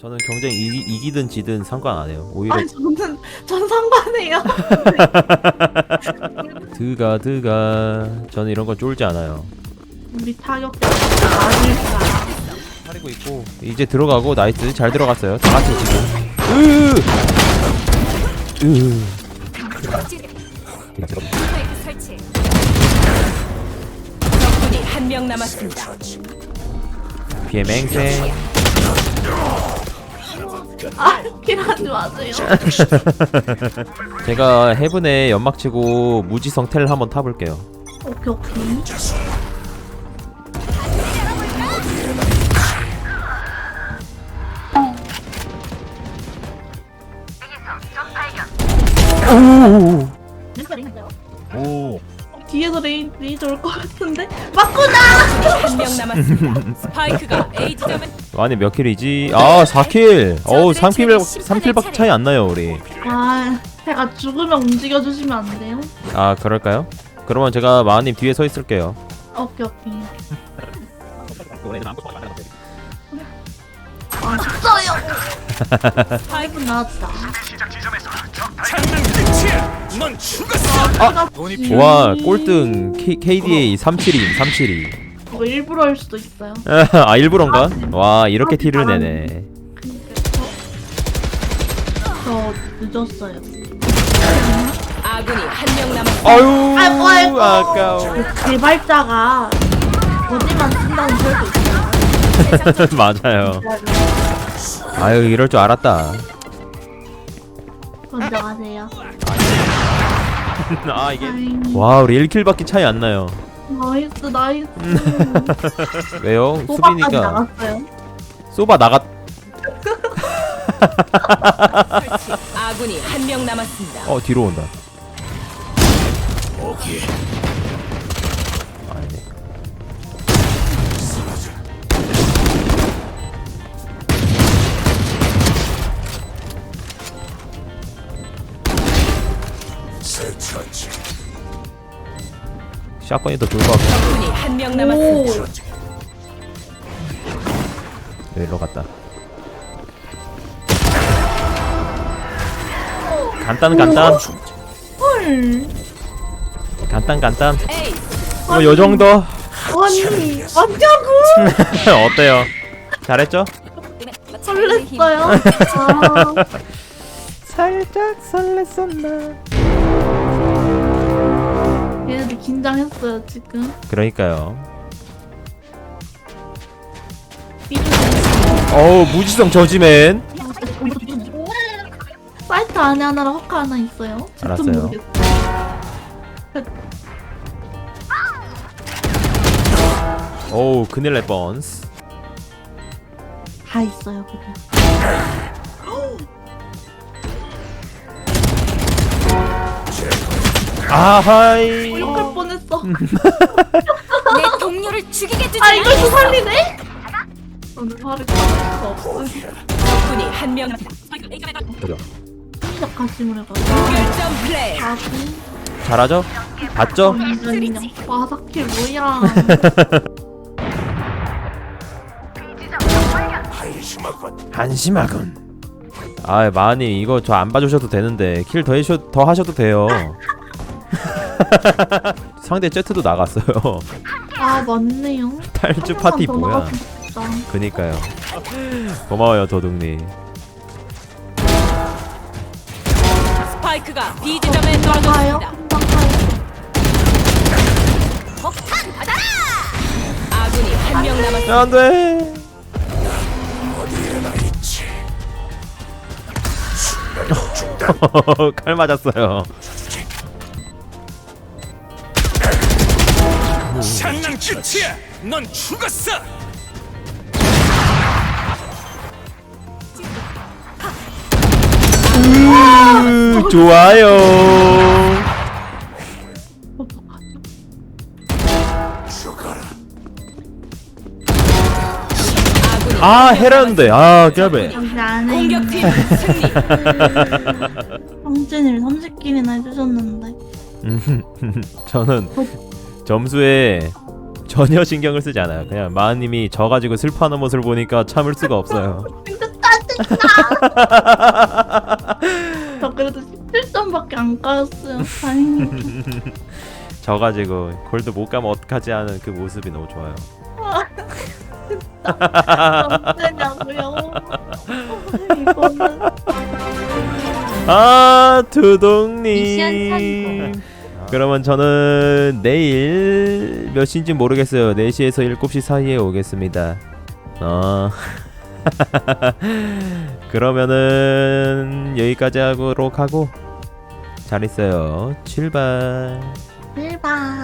저는 경쟁 이기, 이기든 지든 상관 안 해요. 오히려 아니 저는 전 상관해요. 드가 드가 저는 이런 거 쫄지 않아요. 우리 타격대 아닐까. 사리고 있고 이제 들어가고 나이스 잘 들어갔어요. 다 같이 지금. 으. 으. 스파이크 설치. 적군이 한 명 남았습니다. 비에 맹생. 아 킬하지 마세요. 제가 해븐에 연막 치고 무지성 텔 한번 타볼게요. 오케이 오케이. 오. 뒤에서 레이 레이저 올것 같은데 맞구나. 한 명 남았습니다. 스파이크가 A 아니 몇 킬이지? 아 4킬. 어우 3킬 3킬밖에 차이 안 나요 우리. 아 제가 죽으면 움직여 주시면 안 돼요? 아 그럴까요? 그러면 제가 마하님 뒤에 서 있을게요. 오케이 오케이. 아 진짜요? 스파이크 나왔다. 와 꼴등 K, KDA 372 372. 이거 일부러 할 수도 있어요. 아 일부러인가? 와 이렇게 티를 내네. 저 늦었어요. 아군이 한 명 남았습니다. 아유 아이고, 아이고. 아까워. 개발자가 어디만 쓴다는 소리도 있어요. 맞아요. 아유 이럴 줄 알았다. 먼저 가세요. 아 이게 다행히. 와 우리 1킬밖에 차이 안 나요. 나이스 나이스. 왜요? 소바까지 나갔어요. 쏘바 나갔. 아군이 한 명 남았습니다. 어 뒤로 온다. 샷건이 더 좋을 것 같고 적군이 한 명 남았습니다. 오. 여기로 갔다. 간단 간단 헐. 간단 간단 뭐요 정도 아니 맞냐고. 어때요? 잘했죠? 설렜어요. 아, 살짝 설렜었나 얘네들 긴장했어요 지금. 그러니까요 삐죽. 어우 무지성 저지맨 사이트 안에 하나랑 허카 하나 있어요. 제품 알았어요. 모르겠어요. 어우 큰일 날 뻔스 다 있어요 거기. 아하이 욕할 뻔했어. 내 동료를 죽이게 두지 아 이걸 또 살리네? 오늘 화를 가질 수가 없어요. 적군이 한명 남았습니다. 시작 가심을 해가지고. 플레이. 잘하죠? 봤죠? 와 사킬 뭐야. 한심하군 아 마니 이거 저 안 봐주셔도 되는데 킬 더 하셔도 돼요 상대 제트도 나갔어요 아 맞네요. 탈주 한 파티 더 뭐야. 그니까요 고마워요 도둑님 스파이크가 B 지점에 가요? 떨어졌습니다. 금방 가요. 폭탄 받아라. 아군이 한 명 남았습니다. 안돼 칼 맞았어요 장난 끝이야. 넌 죽었어. 으, 좋아요 아 해라는데 아 있는 공격팀 승리. 황진이를 30kil이나 해주셨는데 저는 점수에 전혀 신경을 쓰지 않아요 그냥 마님이 져가지고 슬퍼하는 모습을 보니까 참을 수가 없어요 저 그래도 17점밖에 안 까였어요. 다행히. 져가지고 골드 못 가면 어떡하지 하는 그 모습이 너무 좋아요. 언제냐고요? 이거는 아 미션 두동님. 성공. 그러면 저는 내일 몇 시인지 모르겠어요. 4시에서 7시 사이에 오겠습니다. 어. 그러면은 여기까지 하도록 하고 잘 있어요. 출발. 일반.